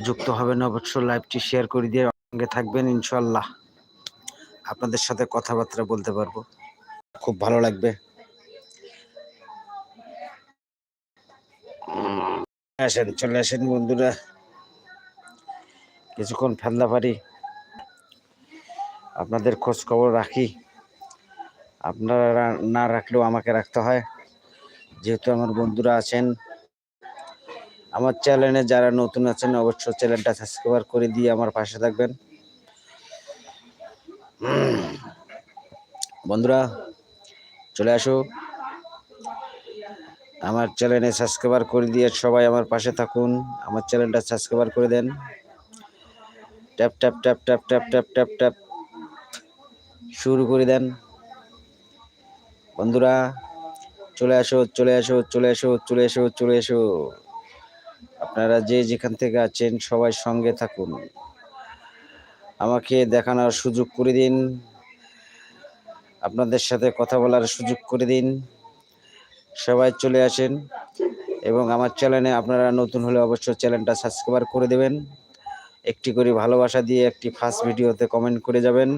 যুক্ত হবেন অবশ্যই লাইভটি শেয়ার করে দিয়ে সঙ্গে থাকবেন ইনশাল্লাহ আপনাদের সাথে কথাবার্তা বলতে পারব। খুব ভালো লাগবে। আসেন, চলে আসেন বন্ধুরা। কিছুক্ষণ ফেলনা পারি। আপনাদের খোঁজ খবর রাখি। আপনারা না রাখলেও আমাকে রাখতে হয়। যেহেতু আমার বন্ধুরা আছেন আমার চ্যানেলে যারা নতুন আছেন, অবশ্যই চ্যানেলটা সাবস্ক্রাইব করে দিয়ে আমার পাশে থাকবেন। বন্ধুরা, চলে আসো। আমার চ্যানেলে সাবস্ক্রাইবার করে দিয়ে সবাই আমার পাশে থাকুন। আমার চ্যানেলটা সাবস্ক্রাইবার করে দেন। Tap tap tap tap tap tap tap tap, শুরু করে দেন। বন্ধুরা, চলে আসো চলে আসো চলে আসো, চলে এসো চলে এসো আপনারা যে যেখান থেকে আছেন সবাই সঙ্গে থাকুন। আমাকে দেখানোর সুযোগ করে দিন। আপনাদের সাথে কথা বলার সুযোগ করে দিন। সবাই চলে আসেন এবং আমার চ্যানেলে আপনারা নতুন হলে অবশ্যই চ্যানেলটা সাবস্ক্রাইব করে দেবেন। একটি করে ভালোবাসা দিয়ে একটি ফার্স্ট ভিডিওতে কমেন্ট করে যাবেন।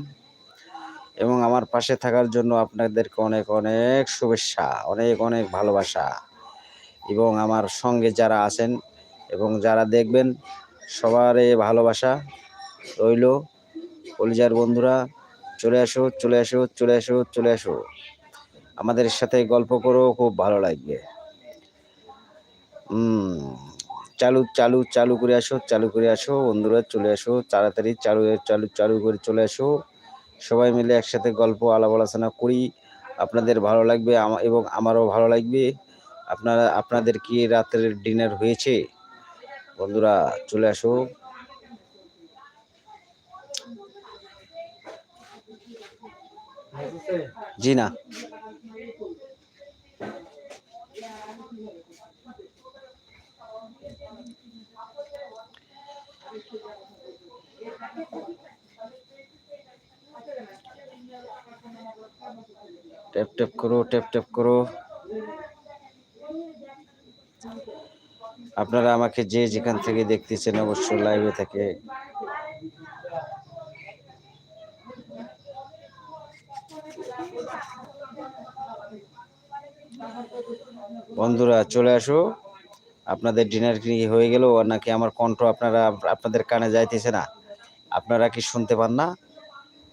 এবং আমার পাশে থাকার জন্য আপনাদেরকে অনেক অনেক শুভেচ্ছা, অনেক অনেক ভালোবাসা। এবং আমার সঙ্গে যারা আছেন এবং যারা দেখবেন সবার ভালোবাসা রইল, কলিজার বন্ধুরা, চলে আসো চলে আসো চলে আসো চলে আসো। আমাদের সাথে গল্প করো, খুব ভালো লাগবে। চালু চালু চালু করে আসো, চালু করে আসো। বন্ধুরা, চলে আসো, তাড়াতাড়ি চালু চালু চালু করে চলে আসো। সবাই মিলে একসাথে গল্প, আলাপ, আলোচনা করি। আপনাদের ভালো লাগবে এবং আমারও ভালো লাগবে। আপনারা, আপনাদের কি রাতের ডিনার হয়েছে? বন্ধুরা চলে আসো। জি না। ট্যাপ ট্যাপ করো ট্যাপ ট্যাপ করো। আপনারা আমাকে যে যেখান থেকে দেখতেছেন অবশ্য লাইভে থেকে। বন্ধুরা, চলে আসো। আপনাদের ডিনার কি হয়ে গেল নাকি আমার কণ্ঠ আপনারা, আপনাদের কানে যাইতেছে না? আপনারা কি শুনতে পান না?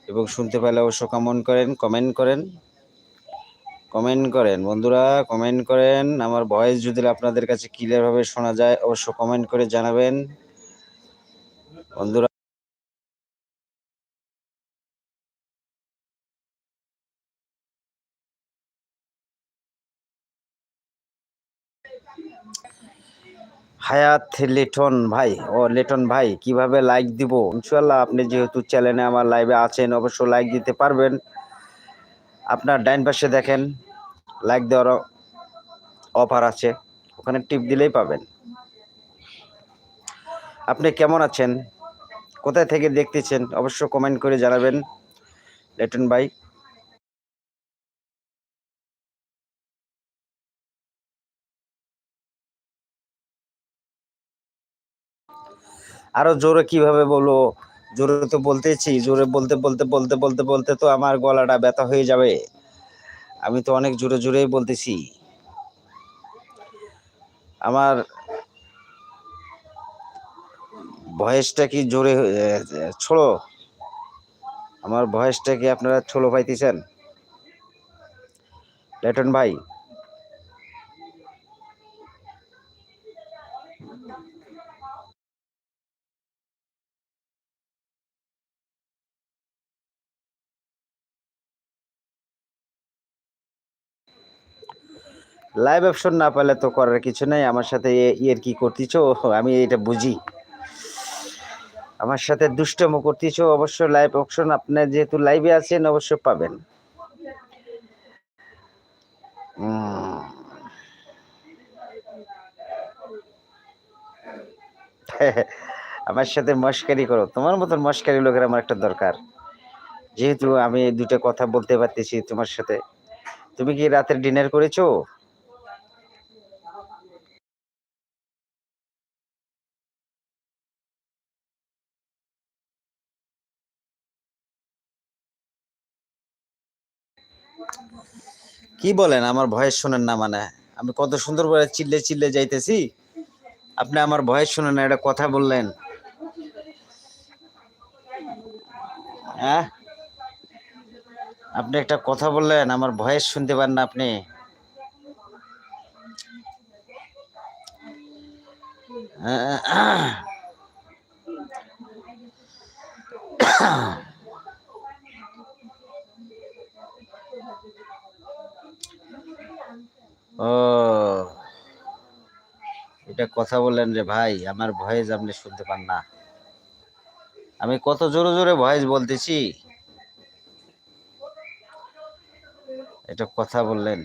এবং শুনতে পেলে অবশ্য কমেন্ট করেন কমেন্ট করেন। কমেন্ট করেন। বন্ধুরা কমেন্ট করেন। আমার ভয়েস যদি আপনাদের কাছে ক্লিয়ারভাবে শোনা যায়, অবশ্য কমেন্ট করে জানাবেন। বন্ধুরা, হায়াত লিটন ভাই, ও লিটন ভাই, কীভাবে লাইক দিব? ইনশাল্লাহ আপনি যেহেতু চ্যানেলে আমার লাইভে আছেন, অবশ্য লাইক দিতে পারবেন। আপনার ডাইন পাশে দেখেন লাইক দেওয়ার অফার আছে, ওখানে টিপ দিলেই পাবেন। আপনি কেমন আছেন? কোথায় থেকে দেখতেছেন? অবশ্য কমেন্ট করে জানাবেন। লেটন ভাই। আরও জোরে কীভাবে বলব? জোরে তো বলতেছি, জোরে বলতে বলতে বলতে বলতে বলতে তো আমার গলাটা ব্যথা হয়ে যাবে। আমি তো অনেক জোরে জোরেই বলতেছি। আমার ভয়েসটা কি জোরে ছোড়ো আমার ভয়েসটা কি আপনারা ছোলো পাইতেছেন? লেটন ভাই লাইভ অপশন না পেলে তো করার কিছু নাই। আমার সাথে ইয়ের কি করতেছ? আমি এটা বুঝি। আমার সাথে দুষ্টম করতেছ, অবশ্য লাইভ অপশন আপনার যেহেতু লাইভে আছেন, অবশ্য পাবেন। আমার সাথে মস্কারি করো। তোমার মতন মস্কারি লোকের আমার একটা দরকার। যেহেতু আমি দুটো কথা বলতে পারতেছি তোমার সাথে। তুমি কি রাতের ডিনার করেছ? কি বলেন? আমার ভয়েস শোনেন না মানে। আমি কত সুন্দর করে চিল্লে চিল্লে যাইতেছি। আপনি আমার ভয়েস শোনেন না, এটা কথা বললেন। হ্যাঁ? আপনি একটা কথা বললেন, আমার ভয়েস শুনতে পান না আপনি। ও এটা কথা বললেন রে ভাই, আমার ভয়েস আপনি শুনতে পান না। আমি কত জোরে জোরে ভয়েস বলতেছি। এটা কথা বললেন।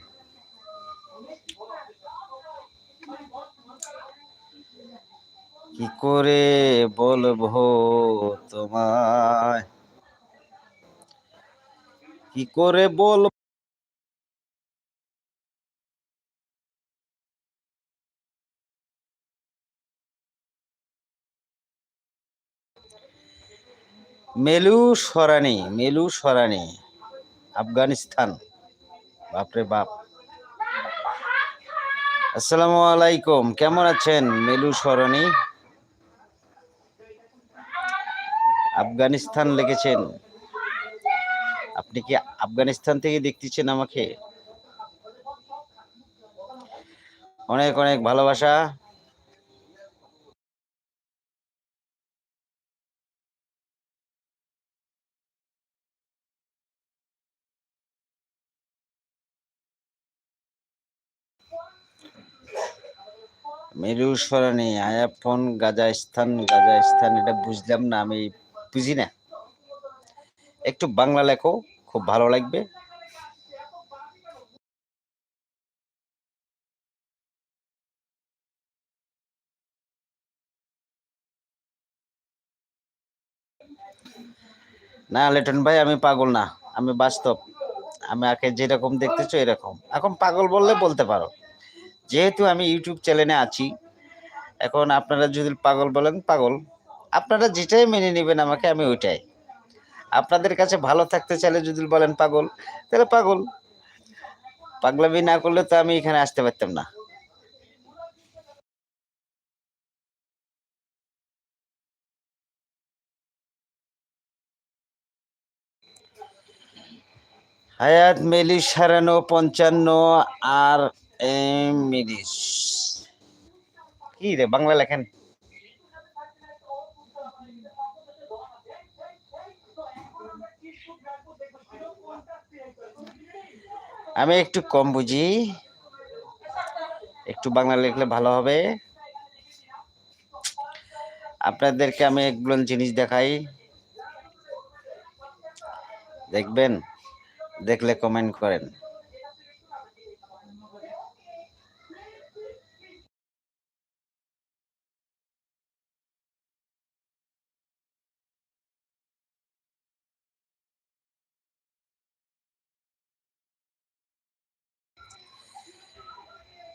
কি করে বলব তোমায়? কি করে বল মেলু সরানি মেলু সরানি। আফগানিস্তান। বাপরে বাপ। আসসালামু আলাইকুম। কেমন আছেন মেলু সরণি আফগানিস্তান লিখেছেন। আপনি কি আফগানিস্তান থেকে দেখতেছেন আমাকে? অনেক অনেক ভালোবাসা। মেরু সরণি আয়াফোন গাজাস্থান গাজাস্থান, এটা বুঝলাম না, আমি বুঝি না। একটু বাংলা লেখো, খুব ভালো লাগবে। না, লেটন ভাই, আমি পাগল না, আমি বাস্তব। আমি আগে যেরকম দেখতেছো এরকম। এখন পাগল বললে বলতে পারো। যেহেতু আমি ইউটিউব চ্যানেলে আছি, এখন আপনারা যদি পাগল বলেন, পাগল। আপনারা যেটাই মেনে নেবেন আমাকে, আমি ওইটাই। আপনাদের কাছে ভালো থাকতে চাইলে যদি বলেন পাগল, তাহলে পাগল। পাগলামি না করলে তো আমি এখানে আসতে পারতাম না। হায়াত মেলি সারানো পঞ্চান্ন আর এম মিলিস কি রে, বাংলা লেখেন। আমি একটু কম বুঝি। একটু বাংলা লিখলে ভালো হবে। আপনাদেরকে আমি একগুলো জিনিস দেখাই। দেখবেন, দেখলে কমেন্ট করেন।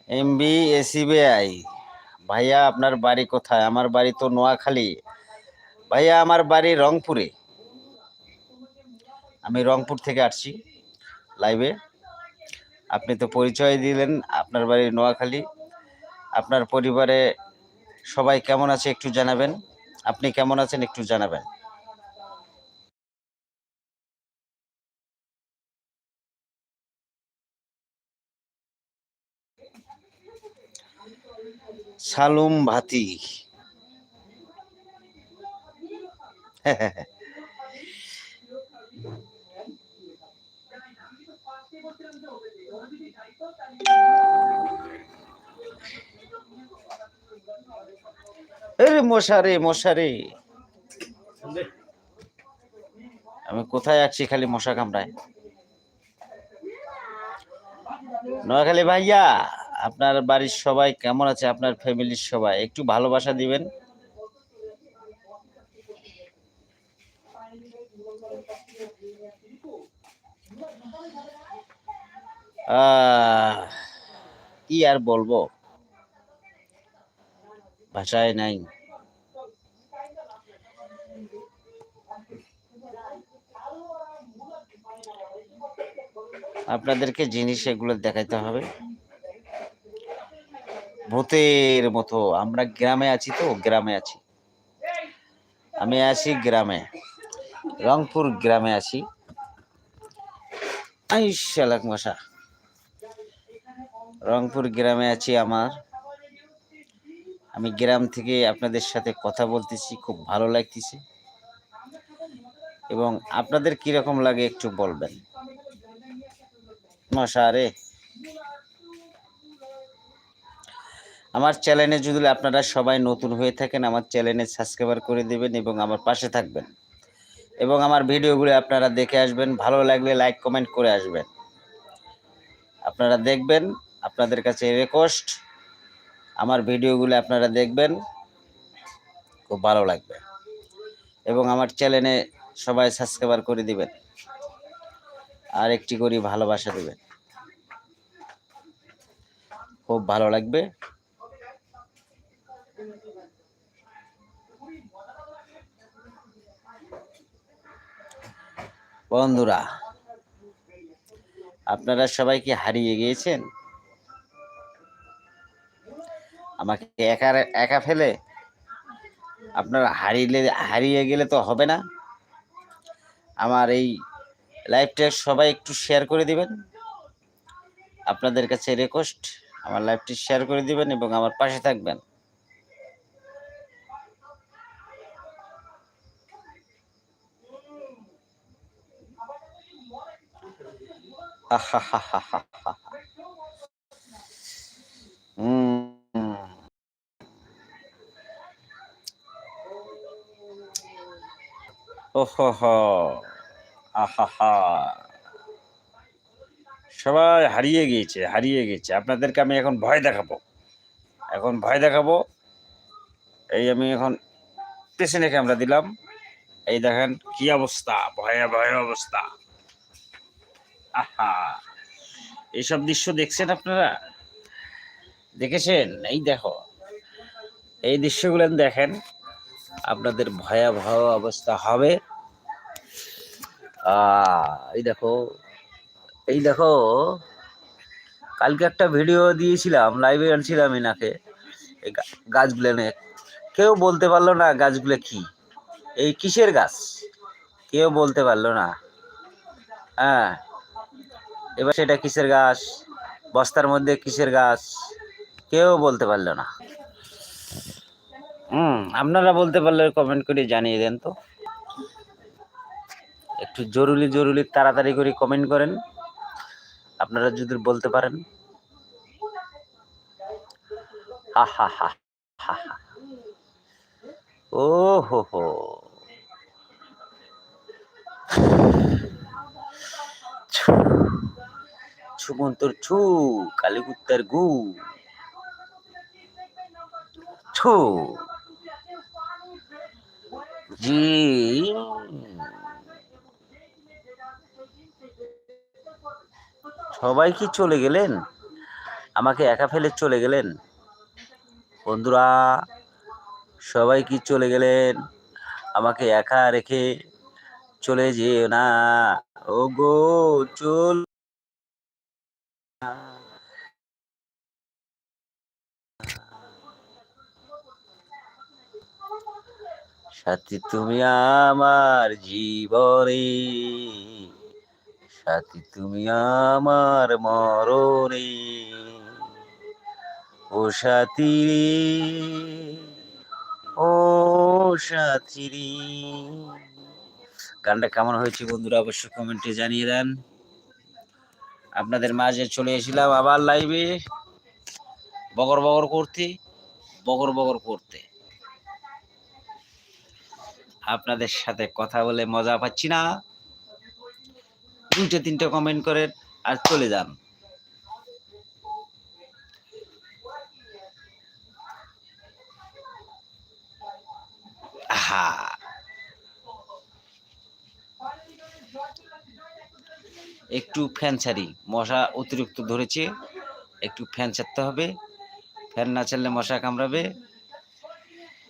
এমবি এসিবিআই ভাইয়া, আপনার বাড়ি কোথায়? আমার বাড়ি তো নোয়াখালী। ভাইয়া, আমার বাড়ি রংপুরে। আমি রংপুর থেকে আসছি লাইভে। আপনি তো পরিচয় দিলেন, আপনার বাড়ি নোয়াখালী। আপনার পরিবারে সবাই কেমন আছে একটু জানাবেন। আপনি কেমন আছেন একটু জানাবেন। সালুম ভাতি। মশারে মশারে। আমি কোথায় আছি খালি মশা কামড়ায়? নোয়াখালী ভাইয়া। আপনার বাড়ির সবাই কেমন আছে? আপনার ফ্যামিলির সবাই? একটু ভালোবাসা দিবেন। কি আর বলব? ভাষায় নাই। আপনাদেরকে জিনিস এগুলো দেখাইতে হবে। ভূতের মতো। আমরা গ্রামে আছি তো, গ্রামে আছি। আমি আছি গ্রামে। রংপুর গ্রামে আছি। মশা। রংপুর গ্রামে আছি আমার। আমি গ্রাম থেকে আপনাদের সাথে কথা বলতেছি, খুব ভালো লাগতেছে। এবং আপনাদের কীরকম লাগে একটু বলবেন? মশা রে। আমার চ্যানেলে যদি আপনারা সবাই নতুন হয়ে থাকেন, আমার চ্যানেলে সাবস্ক্রাইবার করে দেবেন এবং আমার পাশে থাকবেন। এবং আমার ভিডিওগুলো আপনারা দেখে আসবেন, ভালো লাগলে লাইক কমেন্ট করে আসবেন। আপনারা দেখবেন, আপনাদের কাছে রিকোয়েস্ট আমার ভিডিওগুলো আপনারা দেখবেন, খুব ভালো লাগবে। এবং আমার চ্যানেলে সবাই সাবস্ক্রাইবার করে দিবেন, আর একটি করে ভালোবাসা দিবেন। খুব ভালো লাগবে। বন্ধুরা, আপনারা সবাই কি হারিয়ে গিয়েছেন? আমাকে একা একা ফেলে? আপনারা হারিয়ে হারিয়ে গেলে তো হবে না। আমার এই লাইভটা সবাই একটু শেয়ার করে দিবেন। আপনাদের কাছে রিকোয়েস্ট আমার লাইভটি শেয়ার করে দিবেন এবং আমার পাশে থাকবেন। সবাই হারিয়ে গিয়েছে হারিয়ে গিয়েছে। আপনাদেরকে আমি এখন ভয় দেখাবো। এখন ভয় দেখাবো। এই আমি এখন পেছনে ক্যামেরা দিলাম। এই দেখেন কি অবস্থা? ভয়ে ভয়ে অবস্থা। আহা। এইসব দৃশ্য দেখছেন আপনারা? দেখেছেন? এই দেখো। এই দৃশ্যগুলো দেখেন, আপনাদের ভয়াবহ অবস্থা হবে। এই দেখো এই দেখো, কালকে একটা ভিডিও দিয়েছিলাম লাইভে আনছিলাম এনাকে এই গাছগুলো কেউ বলতে পারল না গাছগুলো কি। এই কিসের গাছ? কেউ বলতে পারল না। হ্যাঁ এবার সেটা কিসের গাছ? বস্তার মধ্যে কিসের গাছ? কেউ বলতে পারল না। হুম, আপনারা বলতে পারলে কমেন্ট করে জানিয়ে দেন তো। একটু জরুরি জরুরি তাড়াতাড়ি করে কমেন্ট করেন। আপনারা যদি বলতে পারেন। হা হা হা হা হা। ও, হো হো। ছুমন্তর ছু কালীকুত্তার গু। ছু। জি। সবাই কি চলে গেলেন? আমাকে একা ফেলে চলে গেলেন? বন্ধুরা, সবাই কি চলে গেলেন? আমাকে একা রেখে চলে যেও না। ও গো চল সাথী, তুমি আমার জীবনে। সাথী, তুমি আমার মরণে। ও সাথী ও সাথী গানটা কেমন হয়েছে বন্ধুরা, অবশ্যই কমেন্টে জানিয়ে দেন। আপনাদের মাঝে চলে এসেছিলাম আবার লাইভে বগর বগর করতে, বগর বগর করতে। আপনাদের সাথে কথা বলে মজা পাচ্ছি না। দুইটা তিনটা কমেন্ট করেন আর চলে যান। আহা। একটু ফ্যান ছাড়ি। মশা অতিরিক্ত ধরেছে, একটু ফ্যান ছাড়তে হবে। ফ্যান না ছাড়লে মশা কামড়াবে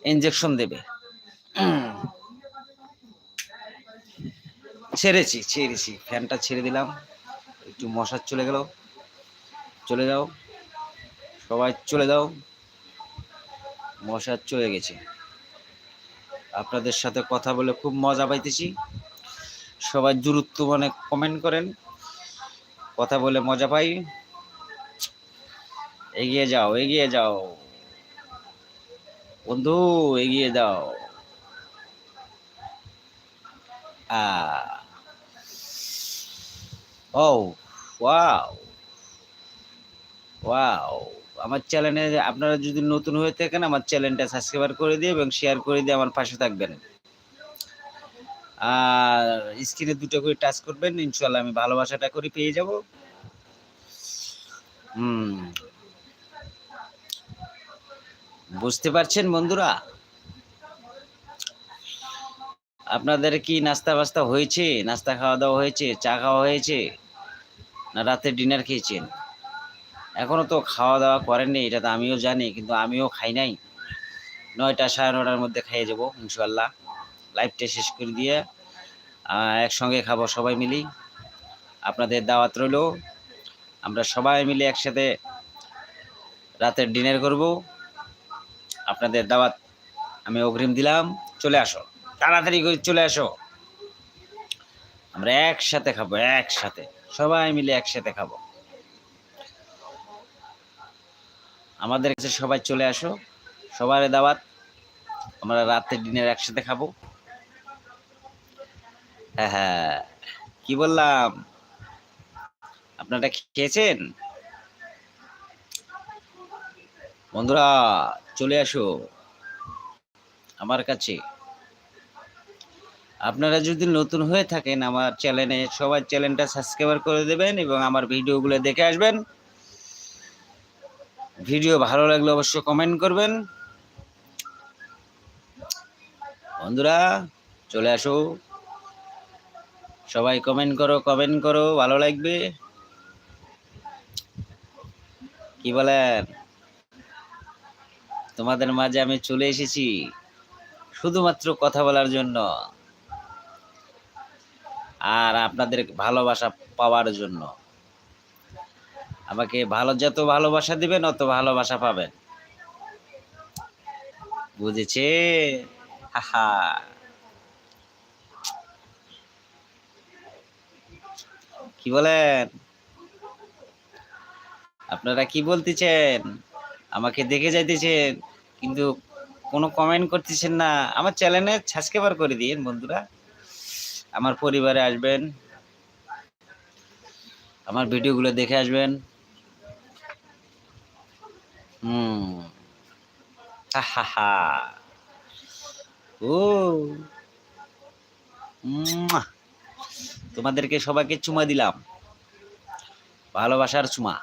ইঞ্জেকশন দেবে। ছেড়েছি ছেড়েছি। ফ্যানটা ছেড়ে দিলাম। একটু মশা চলে গেল। চলে যাও। সবাই চলে যাও। মশা চলে গেছে। আপনাদের সাথে কথা বলে খুব মজা পাইতেছি। সবাই দূরত্ব মানে কমেন্ট করেন। কথা বলে মজা পাই। এগিয়ে যাও এগিয়ে যাও। বন্ধু, এগিয়ে আ। ও ওয়াও। ওয়াও। আমার চ্যানেলে আপনারা যদি নতুন হয়ে থাকেন, আমার চ্যানেলটা সাবস্ক্রাইব করে দিয়ে এবং শেয়ার করে দিয়ে আমার পাশে থাকবেন। আর স্ক্রিনে দুটো করে টাচ করবেন ইনশাল্লাহ আমি ভালোবাসাটা করে পেয়ে যাব। হুম। বুঝতে পারছেন বন্ধুরা? আপনাদের কি নাস্তা বাস্তা হয়েছে? নাস্তা খাওয়া দাওয়া হয়েছে? চা খাওয়া হয়েছে? না রাতে ডিনার খেয়েছেন? এখনও তো খাওয়া দাওয়া করেননি এটা তো আমিও জানি, কিন্তু আমিও খাই নাই। নয়টা সাড়ে নটার মধ্যে খেয়ে যাব ইনশাল্লাহ লাইভটা শেষ করে দিয়ে একসঙ্গে খাব সবাই মিলি। আপনাদের দাওয়াত রইল। আমরা সবাই মিলে একসাথে রাতের ডিনার করব। আপনাদের দাওয়াত আমি অগ্রিম দিলাম। চলে আসো। তাড়াতাড়ি করে চলে আসো। আমরা একসাথে খাব, একসাথে। সবাই মিলে একসাথে খাব। আমাদের কাছে সবাই চলে আসো। সবার দাওয়াত, আমরা রাতের ডিনার একসাথে খাব। হ্যাঁ হ্যাঁ। কি বললাম? আপনারা খেয়েছেন? বন্ধুরা, চলে আসো আমার কাছে। আপনারা যদি নতুন হয়ে থাকেন আমার চ্যানেলে সবাই চ্যানেলটা সাবস্ক্রাইব করে দেবেন এবং আমার ভিডিওগুলো দেখে আসবেন। ভিডিও ভালো লাগলে অবশ্যই কমেন্ট করবেন। বন্ধুরা, চলে আসো। সবাই কমেন্ট করো কমেন্ট করো, ভালো লাগবে? কি বলেন তোমাদের মাঝে আমি চলে এসেছি শুধুমাত্র কথা বলার জন্য। আর আপনাদের ভালোবাসা পাওয়ার জন্য। আমাকে ভালো, যত ভালোবাসা দিবেন, অত ভালোবাসা পাবেন। বুঝেছে? হাহা কি বলেন? আপনারা কি বলতেছেন? আমাকে দেখে যাইতেছেন, কিন্তু কোনো কমেন্ট করতেছেন না। আমার চ্যানেলে সাবস্ক্রাইবার করে দিন বন্ধুরা। আমার পরিবারে আসবেন। আমার ভিডিওগুলো দেখে আসবেন। হুম। হা হা হা। ও। মুয়া। তোমাদেরকে সবাইকে চুমা দিলাম। ভালোবাসার চুমা।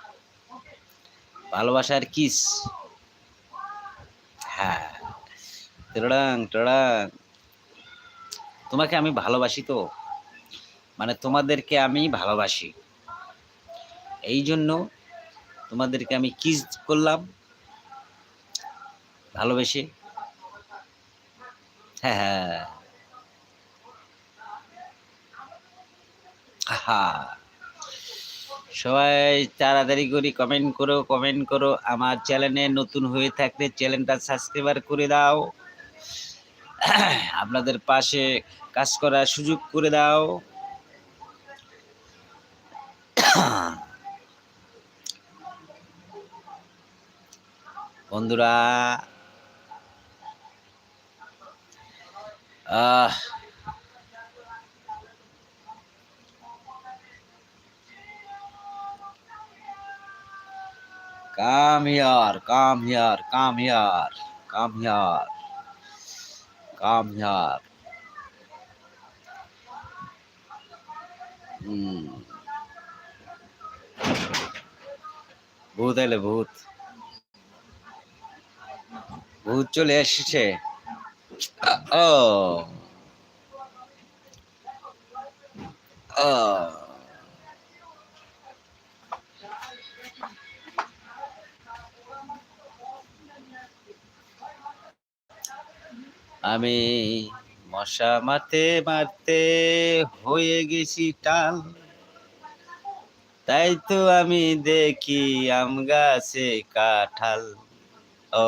ভালোবাসার কিস। হ্যাঁ। টড়াং তোমাকে আমি ভালোবাসি তো। মানে তোমাদেরকে আমি ভালোবাসি। এই জন্য তোমাদেরকে আমি কিস করলাম। ভালোবেসে। হ্যাঁ হ্যাঁ। হা সবাই তাড়াতাড়ি করে কমেন্ট করো কমেন্ট করো। আমার চ্যানেলে নতুন হয়ে থাকলে চ্যানেলটা সাবস্ক্রাইবার করে দাও। আপনাদের পাশে কাজ করার সুযোগ করে দাও। বন্ধুরা, আহ Here, come here, come here, come here, come here. হুম ভূত এলে ভূত ভূত চলে এসেছে ও ও আমি মশা মারতে মারতে হয়ে গেছি টাল। তাই তো আমি দেখি আম গাছে কাঁঠাল। ও।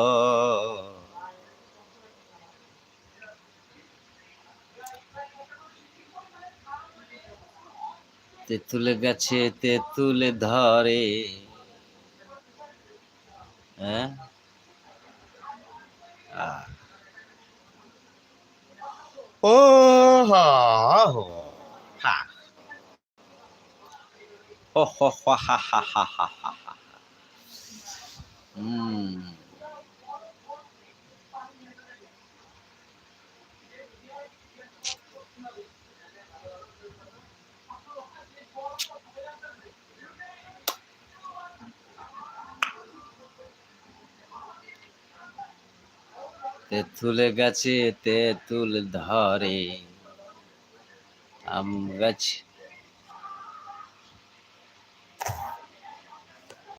তেঁতুল গাছে তেঁতুল ধরে। হ্যাঁ? আহ। ও হা হো হা হো হো হো হা হা হা হা হা তেঁতুল গাছে তেঁতুল ধরে আম গাছ